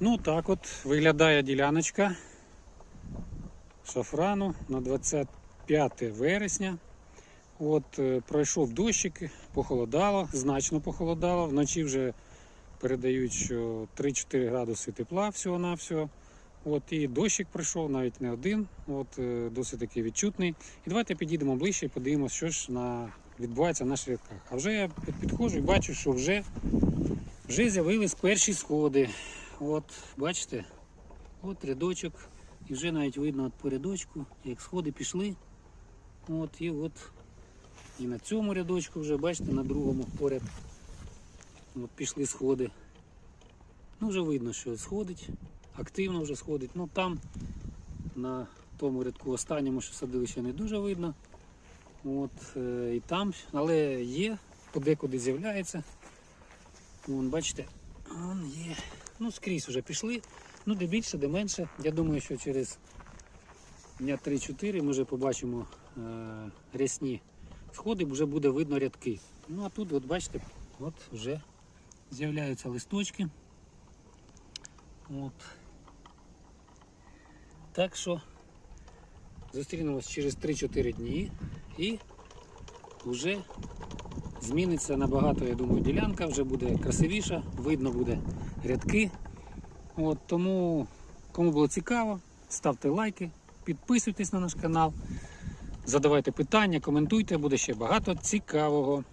Ну так от виглядає діляночка шафрану на 25 вересня. От е, пройшов дощик, похолодало, значно похолодало. Вночі вже передають, що 3-4 градуси тепла всього-навсього. От і дощик прийшов, навіть не один, от е, досить таки відчутний. І давайте підійдемо ближче і подивимося, що ж на відбувається на шляхах. А вже я підходжу і бачу, що вже, вже з'явились перші сходи. От, бачите, от рядочок, і вже навіть видно от по рядочку, як сходи пішли. От, і от і на цьому рядочку вже, бачите, на другому поряд. От пішли сходи. Ну, вже видно, що сходить, активно вже сходить. Ну там на тому рядку останньому, що садили, ще не дуже видно. От, е, і там, але є, подекуди з'являється. Вон, бачите, вон є. Ну, скрізь вже пішли. Ну, де більше, де менше. Я думаю, що через дня 3-4 ми вже побачимо е, рясні сходи, вже буде видно рядки. Ну а тут, от бачите, от вже з'являються листочки. От. Так що зустрінемось через 3-4 дні і вже зміниться набагато, я думаю, ділянка, вже буде красивіша, видно буде рядки. От, тому, кому було цікаво, ставте лайки, підписуйтесь на наш канал, задавайте питання, коментуйте, буде ще багато цікавого.